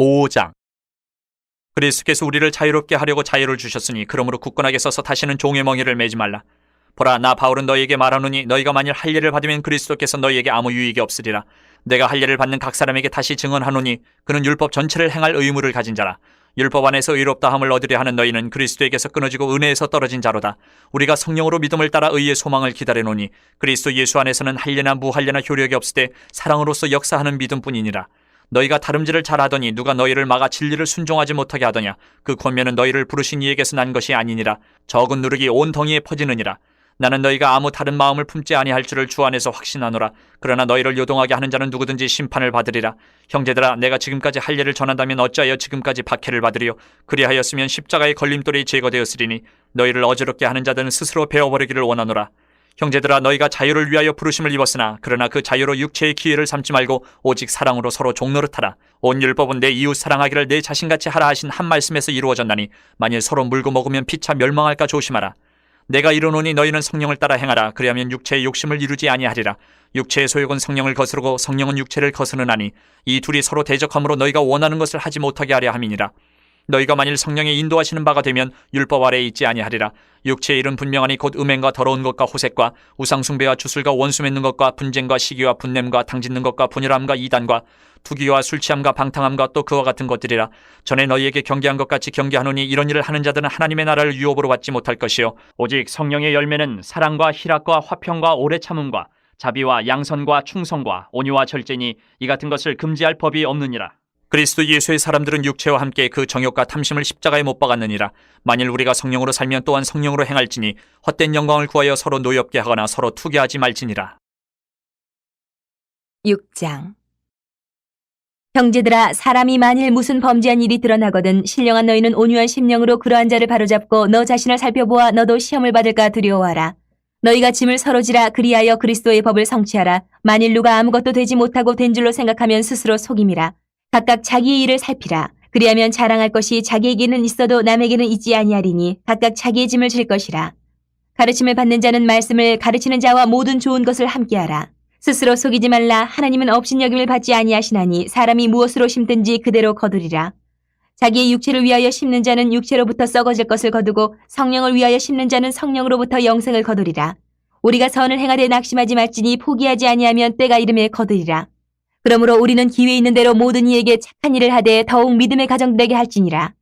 5장 그리스께서 우리를 자유롭게 하려고 자유를 주셨으니 그러므로 굳건하게 서서 다시는 종의 멍에를 매지 말라. 보라 나 바울은 너희에게 말하노니 너희가 만일 할례를 받으면 그리스도께서 너희에게 아무 유익이 없으리라. 내가 할례를 받는 각 사람에게 다시 증언하노니 그는 율법 전체를 행할 의무를 가진 자라. 율법 안에서 의롭다함을 얻으려 하는 너희는 그리스도에게서 끊어지고 은혜에서 떨어진 자로다. 우리가 성령으로 믿음을 따라 의의 소망을 기다려노니 그리스도 예수 안에서는 할례나 무할례나 효력이 없으되 사랑으로서 역사하는 믿음뿐이니라. 너희가 다름질을 잘하더니 누가 너희를 막아 진리를 순종하지 못하게 하더냐? 그 권면은 너희를 부르신 이에게서 난 것이 아니니라. 적은 누룩이 온 덩이에 퍼지느니라. 나는 너희가 아무 다른 마음을 품지 아니할 줄을 주 안에서 확신하노라. 그러나 너희를 요동하게 하는 자는 누구든지 심판을 받으리라. 형제들아 내가 지금까지 할 일을 전한다면 어찌하여 지금까지 박해를 받으리요? 그리하였으면 십자가의 걸림돌이 제거되었으리니 너희를 어지럽게 하는 자들은 스스로 베어버리기를 원하노라 형제들아 너희가 자유를 위하여 부르심을 입었으나 그러나 그 자유로 육체의 기회를 삼지 말고 오직 사랑으로 서로 종노릇하라. 온 율법은 내 이웃 사랑하기를 내 자신같이 하라 하신 한 말씀에서 이루어졌나니 만일 서로 물고 먹으면 피차 멸망할까 조심하라. 내가 이르노니 너희는 성령을 따라 행하라. 그리하면 육체의 욕심을 이루지 아니하리라. 육체의 소욕은 성령을 거스르고 성령은 육체를 거스르나니 이 둘이 서로 대적함으로 너희가 원하는 것을 하지 못하게 하려 함이니라. 너희가 만일 성령의 인도하시는 바가 되면 율법 아래에 있지 아니하리라. 육체의 일은 분명하니 곧 음행과 더러운 것과 호색과 우상숭배와 주술과 원수 맺는 것과 분쟁과 시기와 분냄과 당짓는 것과 분열함과 이단과 투기와 술 취함과 방탕함과 또 그와 같은 것들이라. 전에 너희에게 경계한 것 같이 경계하노니 이런 일을 하는 자들은 하나님의 나라를 유업으로 받지 못할 것이요. 오직 성령의 열매는 사랑과 희락과 화평과 오래 참음과 자비와 양선과 충성과 온유와 절제니 이 같은 것을 금지할 법이 없느니라. 그리스도 예수의 사람들은 육체와 함께 그 정욕과 탐심을 십자가에 못 박았느니라. 만일 우리가 성령으로 살면 또한 성령으로 행할지니 헛된 영광을 구하여 서로 노엽게 하거나 서로 투기하지 말지니라. 6장 형제들아 사람이 만일 무슨 범죄한 일이 드러나거든 신령한 너희는 온유한 심령으로 그러한 자를 바로잡고 너 자신을 살펴보아 너도 시험을 받을까 두려워하라 너희가 짐을 서로 지라 그리하여 그리스도의 법을 성취하라 만일 누가 아무것도 되지 못하고 된 줄로 생각하면 스스로 속임이라 각각 자기의 일을 살피라 그리하면 자랑할 것이 자기에게는 있어도 남에게는 있지 아니하리니 각각 자기의 짐을 질 것이라 가르침을 받는 자는 말씀을 가르치는 자와 모든 좋은 것을 함께하라 스스로 속이지 말라 하나님은 업신여김을 받지 아니하시나니 사람이 무엇으로 심든지 그대로 거두리라. 자기의 육체를 위하여 심는 자는 육체로부터 썩어질 것을 거두고 성령을 위하여 심는 자는 성령으로부터 영생을 거두리라. 우리가 선을 행하되 낙심하지 말지니 포기하지 아니하면 때가 이름에 거두리라. 그러므로 우리는 기회 있는 대로 모든 이에게 착한 일을 하되 더욱 믿음의 가정 되게 할지니라.